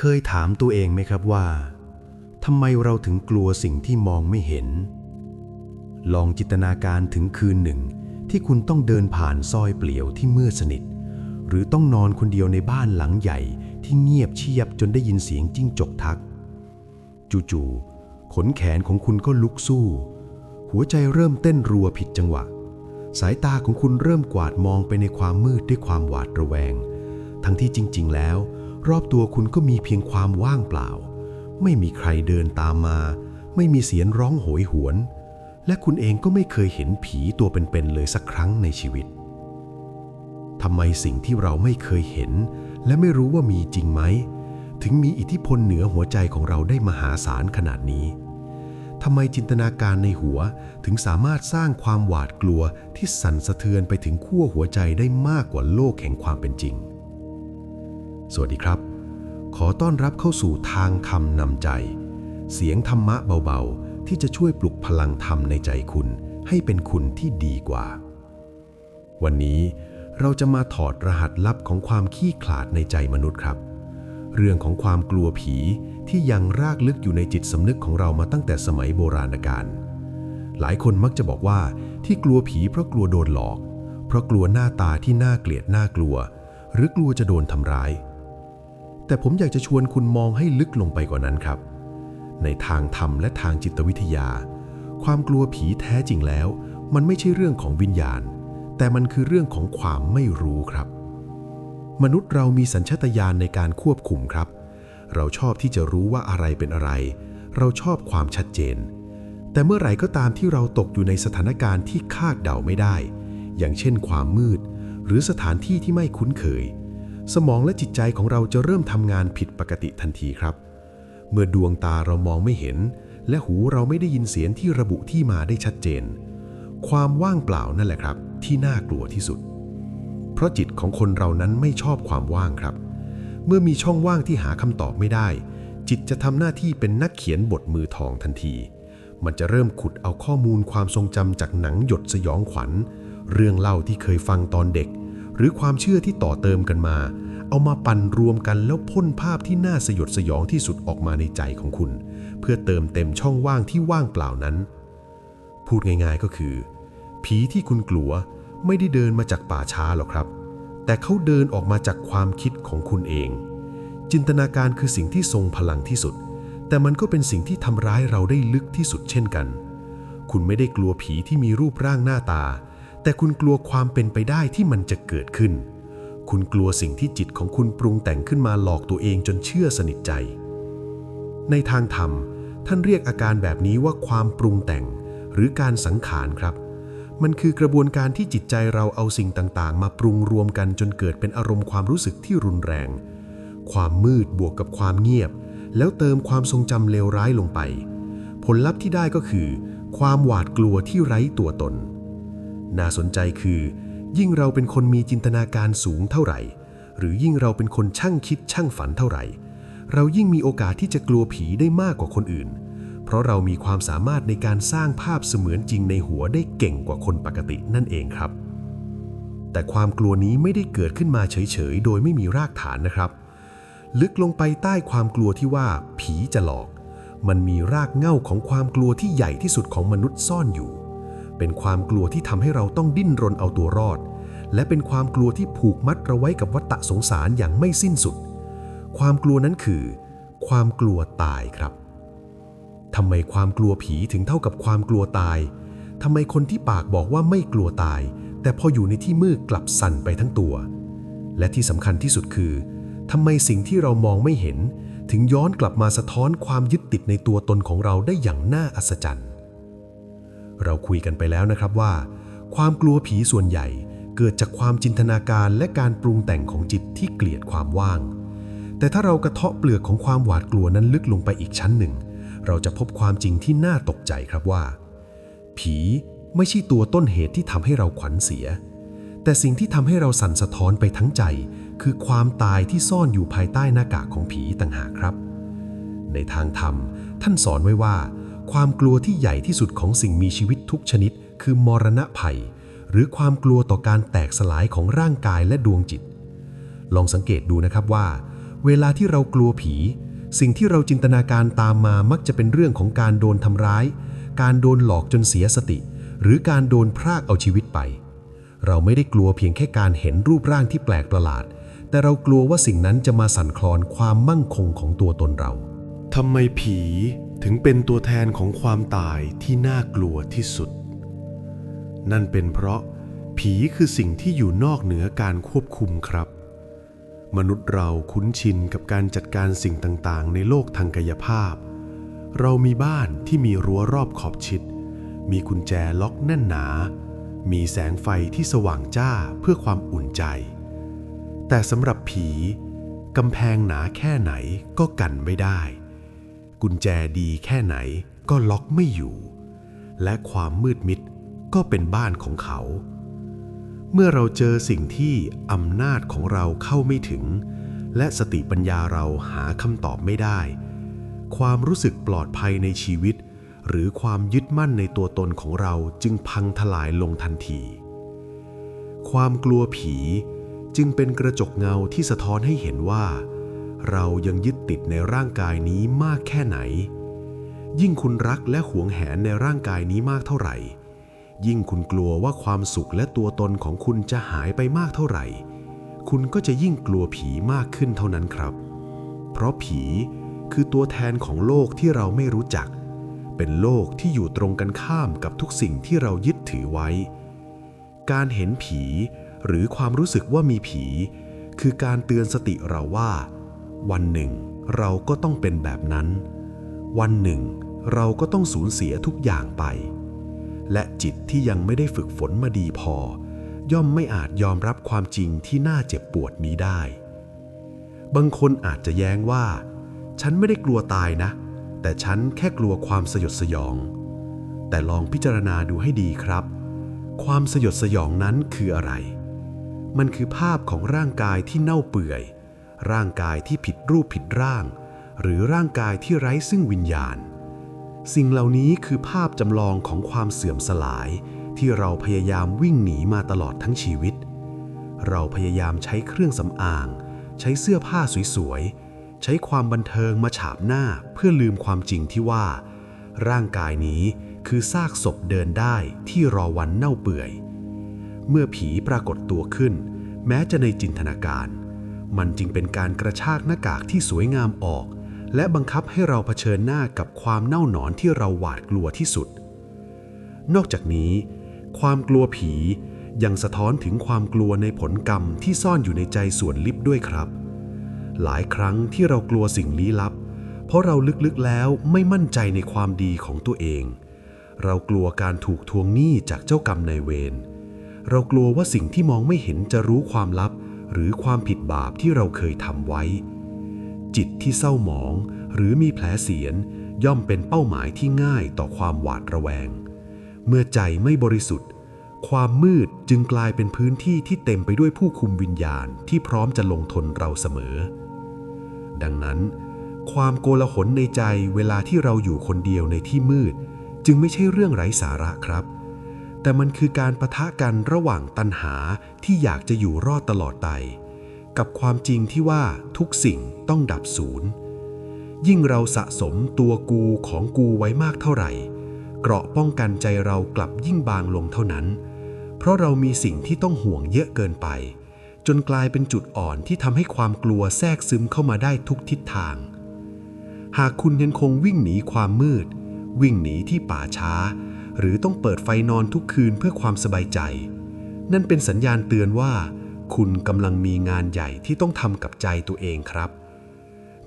เคยถามตัวเองไหมครับว่าทำไมเราถึงกลัวสิ่งที่มองไม่เห็น ลองจินตนาการถึงคืนหนึ่ง ที่คุณต้องเดินผ่านซอยเปลี่ยวที่มืดสนิท หรือต้องนอนคนเดียวในบ้านหลังใหญ่ที่เงียบเชียบจนได้ยินเสียงจิ้งจกทัก จู่ๆขนแขนของคุณก็ลุกสู้ หัวใจเริ่มเต้นรัวผิดจังหวะ สายตาของคุณเริ่มกวาดมองไปในความมืดด้วยความหวาดระแวง ทั้งที่จริง ๆ แล้ว รอบตัวคุณก็มีเพียงความว่างเปล่า ไม่มีใครเดินตามมา ไม่มีเสียงร้องโหยหวน และคุณเองก็ไม่เคยเห็นผีตัวเป็นๆเลยสักครั้งในชีวิตทำไมสิ่งที่เราไม่เคยเห็น และไม่รู้ว่ามีจริงไหม ถึงมีอิทธิพลเหนือหัวใจของเราได้มหาศาลขนาดนี้ทำไมจินตนาการในหัวถึงสามารถสร้างความหวาดกลัวที่สั่นสะเทือนไปถึงขั้วหัวใจได้มากกว่าโลกแห่งความเป็นจริง สวัสดีครับ ขอต้อนรับเข้าสู่ทางคำนำใจ เสียงธรรมะเบาๆ ที่จะช่วยปลุกพลังธรรมในใจคุณ ให้เป็นคุณที่ดีกว่า วันนี้เราจะมาถอดรหัสลับของความขี้ขลาดในใจมนุษย์ครับ เรื่องของความกลัวผีที่ยังรากลึกอยู่ในจิตสำนึกของเรามาตั้งแต่สมัยโบราณกาลหลายคนมักจะบอกว่าที่กลัวผีเพราะกลัวโดนหลอก เพราะกลัวหน้าตาที่น่าเกลียดน่ากลัว หรือกลัวจะโดนทำร้าย แต่ผมอยากจะชวนคุณมองให้ลึกลงไปกว่านั้นครับ ในทางธรรมและทางจิตวิทยา ความกลัวผีแท้จริงแล้ว มันไม่ใช่เรื่องของวิญญาณ แต่มันคือเรื่องของความไม่รู้ครับ มนุษย์เรามีสัญชาตญาณในการควบคุมครับ เราชอบที่จะรู้ว่าอะไรเป็นอะไร เราชอบความชัดเจน แต่เมื่อไหร่ก็ตามที่เราตกอยู่ในสถานการณ์ที่คาดเดาไม่ได้ อย่างเช่นความมืด หรือสถานที่ที่ไม่คุ้นเคย สมองและจิตใจของเราจะเริ่มทำงานผิดปกติทันทีครับ เมื่อดวงตาเรามองไม่เห็น และหูเราไม่ได้ยินเสียงที่ระบุที่มาได้ชัดเจน ความว่างเปล่านั่นแหละครับ ที่น่ากลัวที่สุด เพราะจิตของคนเรานั้นไม่ชอบความว่างครับ เมื่อมีช่องว่างที่หาคำตอบไม่ได้ จิตจะทำหน้าที่เป็นนักเขียนบทมือทองทันที มันจะเริ่มขุดเอาข้อมูลความทรงจำจากหนังหยดสยองขวัญ เรื่องเล่าที่เคยฟังตอนเด็ก หรือความเชื่อที่ต่อเติมกันมา เอามาปั่นรวมกันแล้วพ่นภาพที่น่าสยดสยองที่สุดออกมาในใจของคุณ เพื่อเติมเต็มช่องว่างที่ว่างเปล่านั้น พูดง่ายๆก็คือ ผีที่คุณกลัวไม่ได้เดินมาจากป่าช้าหรอกครับ แต่เขาเดินออกมาจากความคิดของคุณเอง จินตนาการคือสิ่งที่ทรงพลังที่สุด แต่มันก็เป็นสิ่งที่ทำร้ายเราได้ลึกที่สุดเช่นกัน คุณไม่ได้กลัวผีที่มีรูปร่างหน้าตา แต่คุณกลัวความเป็นไปได้ที่มันจะเกิดขึ้น คุณกลัวสิ่งที่จิตของคุณปรุงแต่งขึ้นมาหลอกตัวเองจนเชื่อสนิทใจ ในทางธรรม ท่านเรียกอาการแบบนี้ว่าความปรุงแต่ง หรือการสังขารครับ มันคือกระบวนการที่จิตใจเราเอาสิ่งต่างๆ มาปรุงรวมกันจนเกิดเป็นอารมณ์ความรู้สึกที่รุนแรง ความมืดบวกกับความเงียบ แล้วเติมความทรงจำเลวร้ายลงไป ผลลัพธ์ที่ได้ก็คือ ความหวาดกลัวที่ไร้ตัวตน น่าสนใจคือ ยิ่งเราเป็นคนมีจินตนาการสูงเท่าไหร่ หรือยิ่งเราเป็นคนช่างคิดช่างฝันเท่าไหร่ เรายิ่งมีโอกาสที่จะกลัวผีได้มากกว่าคนอื่น เพราะเรามีความสามารถในการสร้างภาพเสมือนจริงในหัวได้เก่งกว่าคนปกตินั่นเองครับ แต่ความกลัวนี้ไม่ได้เกิดขึ้นมาเฉยๆ โดยไม่มีรากฐานนะครับ ลึกลงไปใต้ความกลัวที่ว่า ผีจะหลอก มันมีรากเหง้าของความกลัวที่ใหญ่ที่สุดของมนุษย์ซ่อนอยู่ เป็นความกลัวที่ทำให้เราต้องดิ้นรนเอาตัวรอด และเป็นความกลัวที่ผูกมัดเราไว้กับวัฏสงสารอย่างไม่สิ้นสุด ความกลัวนั้นคือ ความกลัวตายครับทำไมความกลัวผีถึงเท่ากับความกลัวตายทำไมคนที่ปากบอกว่าไม่กลัวตาย แต่พออยู่ในที่มืดกลับสั่นไปทั้งตัว และที่สำคัญที่สุดคือทำไมสิ่งที่เรามองไม่เห็น ถึงย้อนกลับมาสะท้อนความยึดติดในตัวตนของเราได้อย่างน่าอัศจรรย์ เราคุยกันไปแล้วนะครับว่า ความกลัวผีส่วนใหญ่เกิดจากความจินตนาการและการปรุงแต่งของจิตที่เกลียดความว่าง แต่ถ้าเรากระเทาะเปลือกของความหวาดกลัวนั้นลึกลงไปอีกชั้นหนึ่ง เราจะพบความจริงที่น่าตกใจครับว่า ผีไม่ใช่ตัวต้นเหตุที่ทำให้เราขวัญเสีย แต่สิ่งที่ทำให้เราสั่นสะท้อนไปทั้งใจ คือความตายที่ซ่อนอยู่ภายใต้หน้ากากของผีต่างหากครับ ในทางธรรมท่านสอนไว้ว่า ความกลัวที่ใหญ่ที่สุดของสิ่งมีชีวิตทุกชนิด คือมรณะภัย หรือความกลัวต่อการแตกสลายของร่างกายและดวงจิต ลองสังเกตดูนะครับว่า เวลาที่เรากลัวผี สิ่งที่เราจินตนาการตามมามักจะเป็นเรื่องของการโดนทำร้าย การโดนหลอกจนเสียสติ หรือการโดนพรากเอาชีวิตไป เราไม่ได้กลัวเพียงแค่การเห็นรูปร่างที่แปลกประหลาด แต่เรากลัวว่าสิ่งนั้นจะมาสั่นคลอนความมั่งคงของตัวตนเราทำไมผี ถึงเป็นตัวแทนของความตายที่น่ากลัวที่สุด นั่นเป็นเพราะผีคือสิ่งที่อยู่นอกเหนือการควบคุมครับ มนุษย์เราคุ้นชินกับการจัดการสิ่งต่างๆ ในโลกทางกายภาพ เรามีบ้านที่มีรั้วรอบขอบชิด มีกุญแจล็อกแน่นหนา มีแสงไฟที่สว่างจ้าเพื่อความอุ่นใจ แต่สำหรับผีกำแพงหนาแค่ไหนก็กันไม่ได้ กุญแจดีแค่ไหนก็ล็อกไม่อยู่ และความมืดมิดก็เป็นบ้านของเขา เมื่อเราเจอสิ่งที่อำนาจของเราเข้าไม่ถึง และสติปัญญาเราหาคำตอบไม่ได้ ความรู้สึกปลอดภัยในชีวิต หรือความยึดมั่นในตัวตนของเราจึงพังทลายลงทันที ความกลัวผีจึงเป็นกระจกเงาที่สะท้อนให้เห็นว่า เรายังยึดติดในร่างกายนี้มากแค่ไหน ยิ่งคุณรักและหวงแหนในร่างกายนี้มากเท่าไหร่ ยิ่งคุณกลัวว่าความสุขและตัวตนของคุณจะหายไปมากเท่าไหร่ คุณก็จะยิ่งกลัวผีมากขึ้นเท่านั้นครับ เพราะผีคือตัวแทนของโลกที่เราไม่รู้จัก เป็นโลกที่อยู่ตรงกันข้ามกับทุกสิ่งที่เรายึดถือไว้ การเห็นผีหรือความรู้สึกว่ามีผี คือการเตือนสติเราว่า วันหนึ่ง เราก็ต้องเป็นแบบนั้น วันหนึ่ง เราก็ต้องสูญเสียทุกอย่างไป และจิตที่ยังไม่ได้ฝึกฝนมาดีพอ ย่อมไม่อาจยอมรับความจริงที่น่าเจ็บปวดนี้ได้ บางคนอาจจะแย้งว่า ฉันไม่ได้กลัวตายนะ แต่ฉันแค่กลัวความสยดสยอง แต่ลองพิจารณาดูให้ดีครับ ความสยดสยองนั้นคืออะไร มันคือภาพของร่างกายที่เน่าเปื่อย ร่างกายที่ผิดรูปผิดร่าง หรือร่างกายที่ไร้ซึ่งวิญญาณ สิ่งเหล่านี้คือภาพจำลองของความเสื่อมสลาย ที่เราพยายามวิ่งหนีมาตลอดทั้งชีวิต เราพยายามใช้เครื่องสำอาง ใช้เสื้อผ้าสวยๆ ใช้ความบันเทิงมาฉาบหน้าเพื่อลืมความจริงที่ว่า ร่างกายนี้คือซากศพเดินได้ที่รอวันเน่าเปื่อย เมื่อผีปรากฏตัวขึ้น แม้จะในจินตนาการ มันจึงเป็นการกระชากหน้ากากที่สวยงามออก และบังคับให้เราเผชิญหน้ากับความเน่าหนอนที่เราหวาดกลัวที่สุด นอกจากนี้ ความกลัวผียังสะท้อนถึงความกลัวในผลกรรมที่ซ่อนอยู่ในใจส่วนลิบด้วยครับ หลายครั้งที่เรากลัวสิ่งลี้ลับ เพราะเราลึกๆแล้วไม่มั่นใจในความดีของตัวเอง เรากลัวการถูกทวงหนี้จากเจ้ากรรมนายเวรเรากลัวว่าสิ่งที่มองไม่เห็นจะรู้ความลับ หรือความผิดบาปที่เราเคยทำไว้ จิตที่เศร้าหมองหรือมีแผลเสียนย่อมเป็นเป้าหมายที่ง่ายต่อความหวาดระแวง เมื่อใจไม่บริสุทธิ์ ความมืดจึงกลายเป็นพื้นที่ที่เต็มไปด้วยผู้คุมวิญญาณที่พร้อมจะลงทนเราเสมอ ดังนั้น ความโกลาหลในใจเวลาที่เราอยู่คนเดียวในที่มืด จึงไม่ใช่เรื่องไร้สาระครับ แต่มันคือการประทะกันระหว่างตัณหาที่อยากจะอยู่รอดตลอดไป กับความจริงที่ว่าทุกสิ่งต้องดับสูญยิ่งเราสะสมตัวกูของกูไว้มากเท่าไหร่ เกราะป้องกันใจเรากลับยิ่งบางลงเท่านั้น เพราะเรามีสิ่งที่ต้องห่วงเยอะเกินไป จนกลายเป็นจุดอ่อนที่ทำให้ความกลัวแทรกซึมเข้ามาได้ทุกทิศทาง หากคุณยังคงวิ่งหนีความมืด วิ่งหนีที่ป่าช้า หรือต้องเปิดไฟนอนทุกคืนเพื่อความสบายใจ นั่นเป็นสัญญาณเตือนว่า คุณกำลังมีงานใหญ่ที่ต้องทำกับใจตัวเองครับ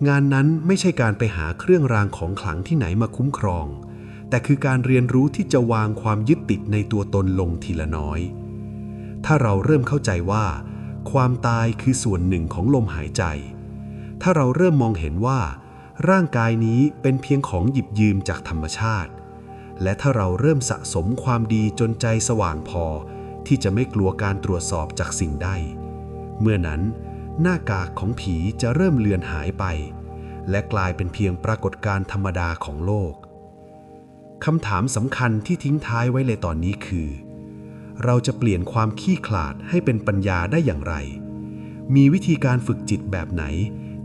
งานนั้นไม่ใช่การไปหาเครื่องรางของขลังที่ไหนมาคุ้มครอง แต่คือการเรียนรู้ที่จะวางความยึดติดในตัวตนลงทีละน้อย ถ้าเราเริ่มเข้าใจว่า ความตายคือส่วนหนึ่งของลมหายใจ ถ้าเราเริ่มมองเห็นว่า ร่างกายนี้เป็นเพียงของหยิบยืมจากธรรมชาติ และถ้าเราเริ่มสะสมความดีจนใจสว่างพอ ที่จะไม่กลัวการตรวจสอบจากสิ่งใด เมื่อนั้น หน้ากากของผีจะเริ่มเลือนหายไป และกลายเป็นเพียงปรากฏการธรรมดาของโลกคำถามสำคัญที่ทิ้งท้ายไว้ในตอนนี้คือ เราจะเปลี่ยนความขี้ขลาดให้เป็นปัญญาได้อย่างไร มีวิธีการฝึกจิตแบบไหน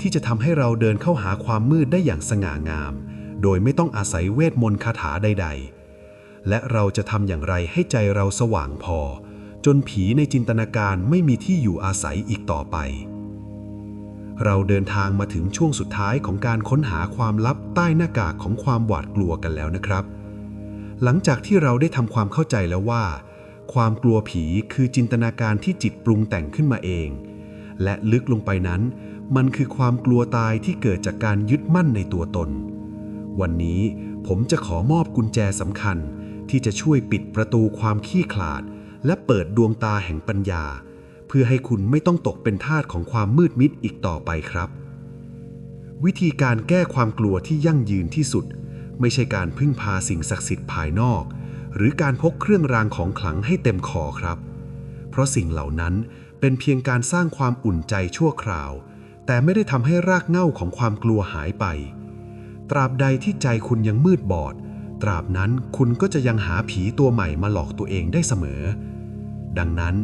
ที่จะทำให้เราเดินเข้าหาความมืดได้อย่างสง่างาม โดยไม่ต้องอาศัยเวทมนต์คาถาใด ๆ และเราจะทำอย่างไรให้ใจเราสว่างพอ จนผีในจินตนาการไม่มีที่อยู่อาศัยอีกต่อไป เราเดินทางมาถึงช่วงสุดท้ายของการค้นหาความลับใต้หน้ากากของความหวาดกลัวกันแล้วนะครับ หลังจากที่เราได้ทำความเข้าใจแล้วว่า ความกลัวผีคือจินตนาการที่จิตปรุงแต่งขึ้นมาเอง และลึกลงไปนั้นมันคือความกลัวตายที่เกิดจากการยึดมั่นในตัวตน วันนี้ผมจะขอมอบกุญแจสำคัญ ที่จะช่วยปิดประตูความขี้ขลาด และเปิดดวงตาแห่งปัญญา เพื่อให้คุณไม่ต้องตกเป็นทาสของความมืดมิดอีกต่อไปครับ วิธีการแก้ความกลัวที่ยั่งยืนที่สุด ไม่ใช่การพึ่งพาสิ่งศักดิ์สิทธิ์ภายนอก หรือการพกเครื่องรางของขลังให้เต็มคอครับ เพราะสิ่งเหล่านั้นเป็นเพียงการสร้างความอุ่นใจชั่วคราว แต่ไม่ได้ทำให้รากเหง้าของความกลัวหายไป ตราบใดที่ใจคุณยังมืดบอด ตราบนั้นคุณก็จะยังหาผีตัวใหม่มาหลอกตัวเองได้เสมอ ดังนั้น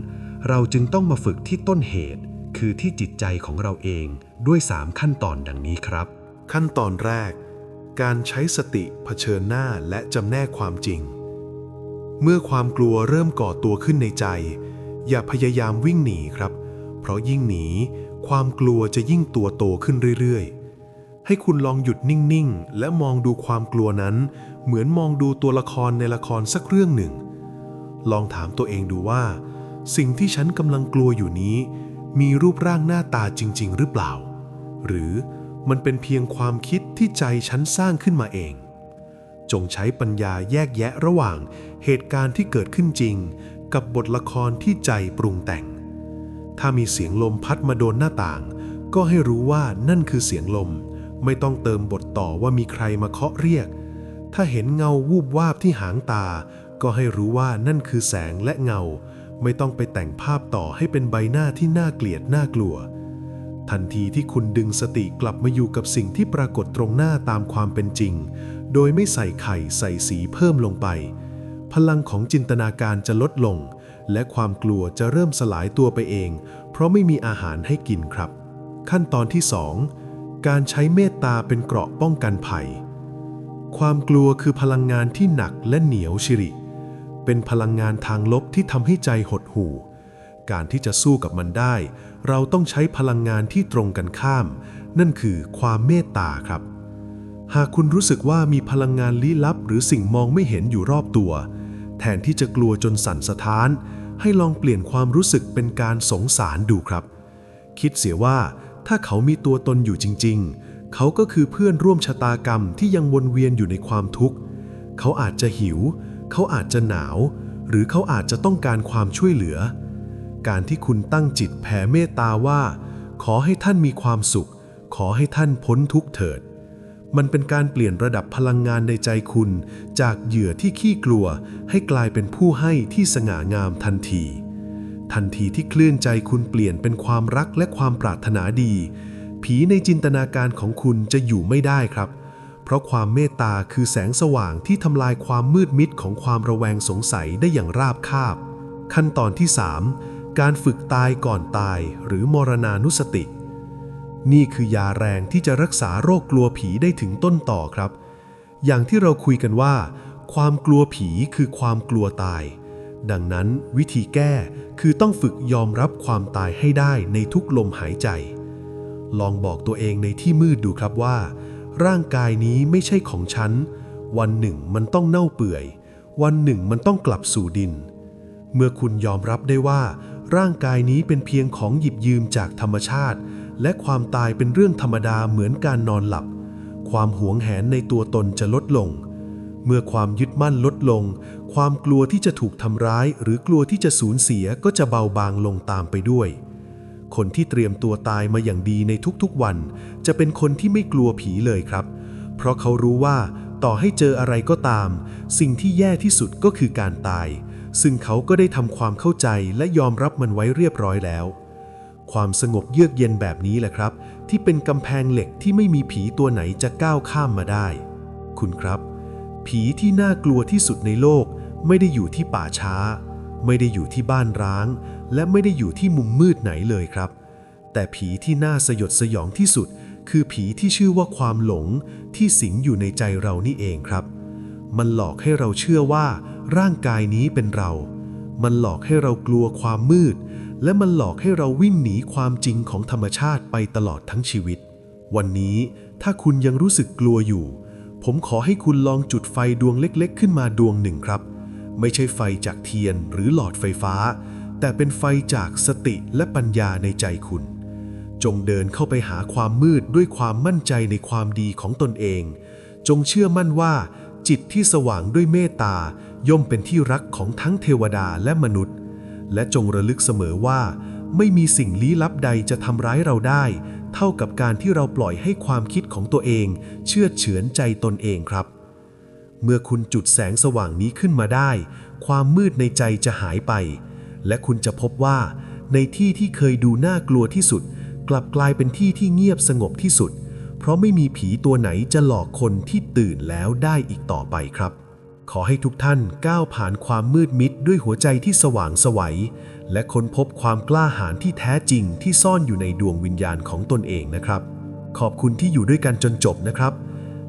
เราจึงต้องมาฝึกที่ต้นเหตุ คือที่จิตใจของเราเองด้วย 3 ขั้นตอนดังนี้ครับ ขั้นตอนแรก การใช้สติเผชิญหน้าและจำแนกความจริง เมื่อความกลัวเริ่มก่อตัวขึ้นในใจ อย่าพยายามวิ่งหนีครับ เพราะยิ่งหนี ความกลัวจะยิ่งตัวโตขึ้นเรื่อยๆ ให้คุณลองหยุดนิ่งๆ และมองดูความกลัวนั้น เหมือนมองดูตัวละครในละครสักเรื่องหนึ่ง ลองถามตัวเองดูว่า สิ่งที่ฉันกำลังกลัวอยู่นี้ มีรูปร่างหน้าตาจริง ๆ หรือเปล่า หรือมันเป็นเพียงความคิดที่ใจฉันสร้างขึ้นมาเอง จงใช้ปัญญาแยกแยะระหว่างเหตุการณ์ที่เกิดขึ้นจริง กับบทละครที่ใจปรุงแต่ง ถ้ามีเสียงลมพัดมาโดนหน้าต่าง ก็ให้รู้ว่านั่นคือเสียงลม ไม่ต้องเติมบทต่อว่ามีใครมาเคาะเรียก ถ้าเห็นเงาวูบวาบที่หางตา ก็ให้รู้ว่านั่นคือแสงและเงา ไม่ต้องไปแต่งภาพต่อให้เป็นใบหน้าที่น่าเกลียดน่ากลัว ทันทีที่คุณดึงสติกลับมาอยู่กับสิ่งที่ปรากฏตรงหน้าตามความเป็นจริง โดยไม่ใส่ไข่ใส่สีเพิ่มลงไป พลังของจินตนาการจะลดลง และความกลัวจะเริ่มสลายตัวไปเอง เพราะไม่มีอาหารให้กินครับ ขั้นตอนที่ 2 การใช้เมตตาเป็นเกราะป้องกันภัย ความกลัวคือพลังงานที่หนักและเหนียวชิริ เป็นพลังงานทางลบที่ทำให้ใจหดหู่ การที่จะสู้กับมันได้ เราต้องใช้พลังงานที่ตรงกันข้าม นั่นคือความเมตตาครับ หากคุณรู้สึกว่ามีพลังงานลี้ลับ หรือสิ่งมองไม่เห็นอยู่รอบตัว แทนที่จะกลัวจนสั่นสะท้าน ให้ลองเปลี่ยนความรู้สึกเป็นการสงสารดูครับ คิดเสียว่า ถ้าเขามีตัวตนอยู่จริง ๆ เขาก็คือเพื่อนร่วมชะตากรรมที่ยังวนเวียนอยู่ในความทุกข์ เขาอาจจะหิว เขาอาจจะหนาว หรือเขาอาจจะต้องการความช่วยเหลือ การที่คุณตั้งจิตแผ่เมตตาว่า ขอให้ท่านมีความสุข ขอให้ท่านพ้นทุกข์เถิด มันเป็นการเปลี่ยนระดับพลังงานในใจคุณ จากเหยื่อที่ขี้กลัวให้กลายเป็นผู้ให้ที่สง่างามทันที ทันทีที่คลื่นใจคุณเปลี่ยนเป็นความรักและความปรารถนาดี ผีในจินตนาการของคุณจะอยู่ไม่ได้ครับ เพราะความเมตตาคือแสงสว่างที่ทำลายความมืดมิดของความระแวงสงสัยได้อย่างราบคาบ ขั้นตอนที่ 3 การฝึกตายก่อนตาย หรือมรณานุสติ นี่คือยาแรงที่จะรักษาโรคกลัวผีได้ถึงต้นต่อครับ อย่างที่เราคุยกันว่า ความกลัวผีคือความกลัวตาย ดังนั้นวิธีแก้คือต้องฝึกยอมรับความตายให้ได้ในทุกลมหายใจ ลองบอกตัวเองในที่มืดดูครับว่า ร่างกายนี้ไม่ใช่ของฉัน วันหนึ่งมันต้องเน่าเปื่อย วันหนึ่งมันต้องกลับสู่ดิน เมื่อคุณยอมรับได้ว่า ร่างกายนี้เป็นเพียงของหยิบยืมจากธรรมชาติ และความตายเป็นเรื่องธรรมดาเหมือนการนอนหลับ ความหวงแหนในตัวตนจะลดลง เมื่อความยึดมั่นลดลง ความกลัวที่จะถูกทำร้าย หรือกลัวที่จะสูญเสียก็จะเบาบางลงตามไปด้วย คนที่เตรียมตัวตายมาอย่างดีในทุกๆวัน จะเป็นคนที่ไม่กลัวผีเลยครับ เพราะเขารู้ว่าต่อให้เจออะไรก็ตาม สิ่งที่แย่ที่สุดก็คือการตาย ซึ่งเขาก็ได้ทำความเข้าใจและยอมรับมันไว้เรียบร้อยแล้ว ความสงบเยือกเย็นแบบนี้แหละครับ ที่เป็นกำแพงเหล็กที่ไม่มีผีตัวไหนจะก้าวข้ามมาได้ คุณครับ ผีที่น่ากลัวที่สุดในโลกไม่ได้อยู่ที่ป่าช้า ไม่ได้อยู่ที่บ้านร้าง และไม่ได้อยู่ที่มุมมืดไหนเลยครับ แต่ผีที่น่าสยดสยองที่สุด คือผีที่ชื่อว่าความหลงที่สิงอยู่ในใจเรานี่เองครับ มันหลอกให้เราเชื่อว่า ร่างกายนี้เป็นเรา มันหลอกให้เรากลัวความมืด และมันหลอกให้เราวิ่งหนีความจริงของธรรมชาติไปตลอดทั้งชีวิต วันนี้ถ้าคุณยังรู้สึกกลัวอยู่ ผมขอให้คุณลองจุดไฟดวงเล็กๆ ขึ้นมาดวงหนึ่งครับ ไม่ใช่ไฟจากเทียนหรือหลอดไฟฟ้า แต่เป็นไฟจากสติและปัญญาในใจคุณ จงเดินเข้าไปหาความมืดด้วยความมั่นใจในความดีของตนเอง จงเชื่อมั่นว่า จิตที่สว่างด้วยเมตตาย่อมเป็นที่รักของทั้งเทวดาและมนุษย์ และจงระลึกเสมอว่า ไม่มีสิ่งลี้ลับใดจะทำร้ายเราได้ เท่ากับการที่เราปล่อยให้ความคิดของตัวเอง เชื่อเฉือนใจตนเองครับ เมื่อคุณจุดแสงสว่างนี้ขึ้นมาได้ ความมืดในใจจะหายไป และคุณจะพบว่า ในที่ที่เคยดูน่ากลัวที่สุด กลับกลายเป็นที่ที่เงียบสงบที่สุด เพราะไม่มีผีตัวไหนจะหลอกคนที่ตื่นแล้วได้อีกต่อไปครับขอให้ทุกท่านก้าวผ่านความมืดมิดด้วยหัวใจที่สว่างสวัย และค้นพบความกล้าหาญที่แท้จริงที่ซ่อนอยู่ในดวงวิญญาณของตนเองนะครับ ขอบคุณที่อยู่ด้วยกันจนจบนะครับ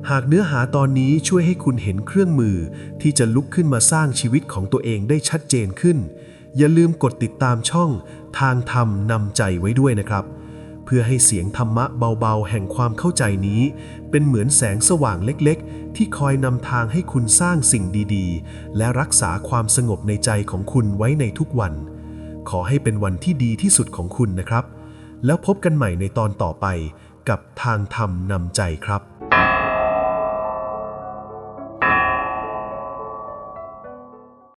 หากเนื้อหาตอนนี้ช่วยให้คุณเห็นเครื่องมือ ที่จะลุกขึ้นมาสร้างชีวิตของตัวเองได้ชัดเจนขึ้น อย่าลืมกดติดตามช่อง ทางธรรมนำใจไว้ด้วยนะครับ เพื่อให้เสียงธรรมะเบาๆ แห่งความเข้าใจนี้ เป็นเหมือนแสงสว่างเล็กๆ ที่คอยนำทางให้คุณสร้างสิ่งดีๆ และรักษาความสงบในใจของคุณไว้ในทุกวัน ขอให้เป็นวันที่ดีที่สุดของคุณนะครับ แล้วพบกันใหม่ในตอนต่อไปกับทางธรรมนำใจครับ